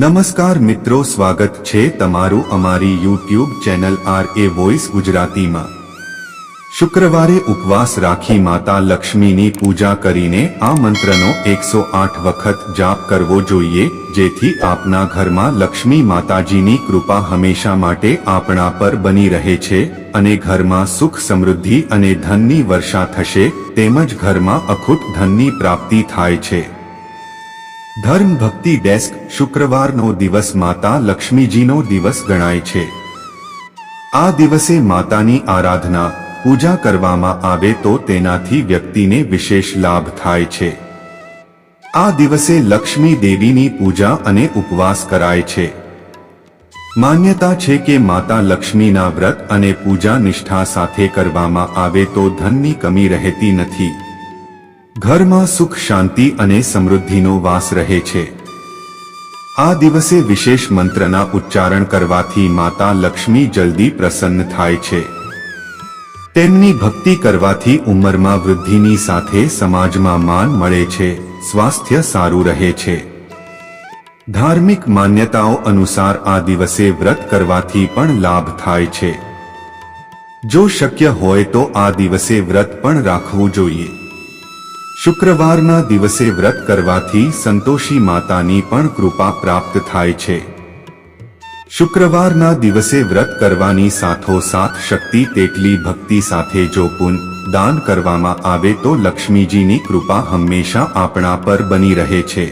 નમસ્કાર મિત્રો, સ્વાગત છે તમારું અમારી YouTube channel R A voice ગુજરાતીમાં. શુક્રવારે ઉપવાસ રાખી માતા લક્ષ્મીની પૂજા કરીને આ મંત્રનો એકસો આઠ વખત જાપ કરવો જોઈએ, જેથી આપના ઘરમાં લક્ષ્મી માતાજીની કૃપા હંમેશા માટે આપણા પર બની રહે છે અને ઘરમાં સુખ સમૃદ્ધિ અને ધનની વર્ષા થશે, તેમજ ઘરમાં અખૂટ ધનની પ્રાપ્તિ થાય છે. ધર્મ ભક્તિ ડેસ્ક શુક્રવારનો દિવસ માતા લક્ષ્મીજીનો દિવસ ગણાય છે. આ દિવસે માતાની આરાધના, પૂજા કરવામાં આવે તો તેનાથી વ્યક્તિને વિશેષ લાભ થાય છે. આ દિવસે લક્ષ્મી દેવીની પૂજા અને ઉપવાસ કરાય છે. માન્યતા છે કે માતા લક્ષ્મીના વ્રત અને પૂજા નિષ્ઠા સાથે કરવામાં આવે તો ધનની કમી રહેતી નથી. ઘરમાં સુખ, શાંતિ અને સમૃદ્ધિનો વાસ રહે છે. આ દિવસે વિશેષ મંત્રના ઉચ્ચારણ કરવાથી માતા લક્ષ્મી જલ્દી પ્રસન્ન થાય છે. તેમની ભક્તિ કરવાથી ઉંમરમાં વૃદ્ધિની સાથે સમાજમાં માન મળે છે, સ્વાસ્થ્ય સારું રહે છે. ધાર્મિક માન્યતાઓ અનુસાર આ દિવસે વ્રત કરવાથી પણ લાભ થાય છે. જો શક્ય હોય તો આ દિવસે વ્રત પણ રાખવું જોઈએ. શુક્રવારના દિવસે વ્રત કરવાથી સંતોષી માતાની પણ કૃપા પ્રાપ્ત થાય છે. શુક્રવારના દિવસે વ્રત કરવાની સાથોસાથ શક્તિ તેટલી ભક્તિ સાથે જો પુન દાન કરવામાં આવે તો લક્ષ્મીજીની કૃપા હંમેશા આપણા પર બની રહે છે.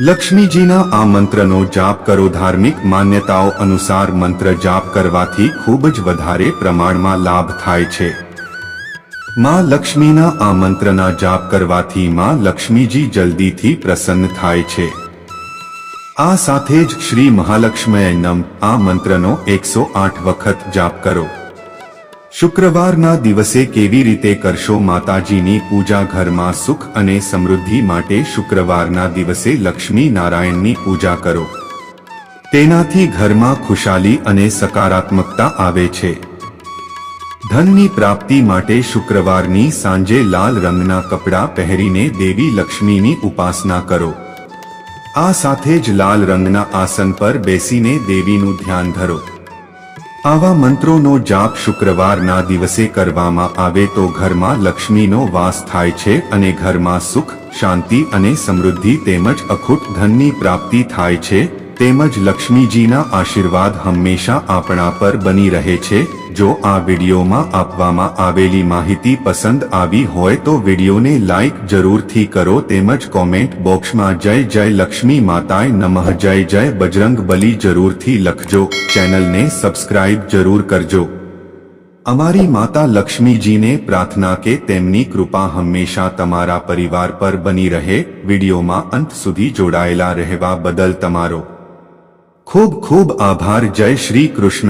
લક્ષ્મીજીના આ મંત્રનો જાપ કરો. ધાર્મિક માન્યતાઓ અનુસાર મંત્ર જાપ કરવાથી ખૂબ જ વધારે પ્રમાણમાં લાભ થાય છે. માં લક્ષ્મીના આ મંત્રના જાપ કરવાથી માં લક્ષ્મીજી જલ્દીથી પ્રસન્ન થાય છે. આ સાથે જ શ્રી મહાલક્ષ્મય નમ આ મંત્રનો એકસો આઠ વખત જાપ કરો. શુક્રવારના દિવસે કેવી રીતે કરશો માતાજીની પૂજા ઘરમાં સુખ અને સમૃદ્ધિ માટે શુક્રવારના દિવસે લક્ષ્મી નારાયણની પૂજા કરો. તેનાથી ઘરમાં ખુશાલી અને સકારાત્મકતા આવે છે. ધનની પ્રાપ્તિ માટે શુક્રવારની સાંજે લાલ રંગના કપડાં પહેરીને દેવી લક્ષ્મીની ઉપાસના કરો. આ સાથે જ લાલ રંગના આસન પર બેસીને દેવીનું ધ્યાન ધરો. આવા મંત્રોનો જાપ શુક્રવારના દિવસે કરવામાં આવે તો ઘરમાં લક્ષ્મીનો વાસ થાય છે અને ઘરમાં સુખ, શાંતિ અને સમૃદ્ધિ તેમજ અખૂટ ધનની પ્રાપ્તિ થાય છે, તેમજ લક્ષ્મીજીના આશીર્વાદ હંમેશા આપણા પર બની રહે છે જો આ વિડીયોમાં આપવામાં આવેલી માહિતી પસંદ આવી હોય તો વિડીયોને લાઇક જરૂરથી કરો તેમજ કોમેન્ટ બોક્સમાં જય જય લક્ષ્મી માતાએ નમઃ, જય જય બજરંગ બલી જરૂરથી લખજો. ચેનલને સબસ્ક્રાઇબ જરૂર કરજો. અમારી માતા લક્ષ્મીજીને પ્રાર્થના કે તેમની કૃપા હંમેશા તમારા પરિવાર પર બની રહે. વિડીયોમાં અંત સુધી જોડાયેલા રહેવા બદલ તમારો ખૂબ ખૂબ આભાર. જય શ્રી કૃષ્ણ.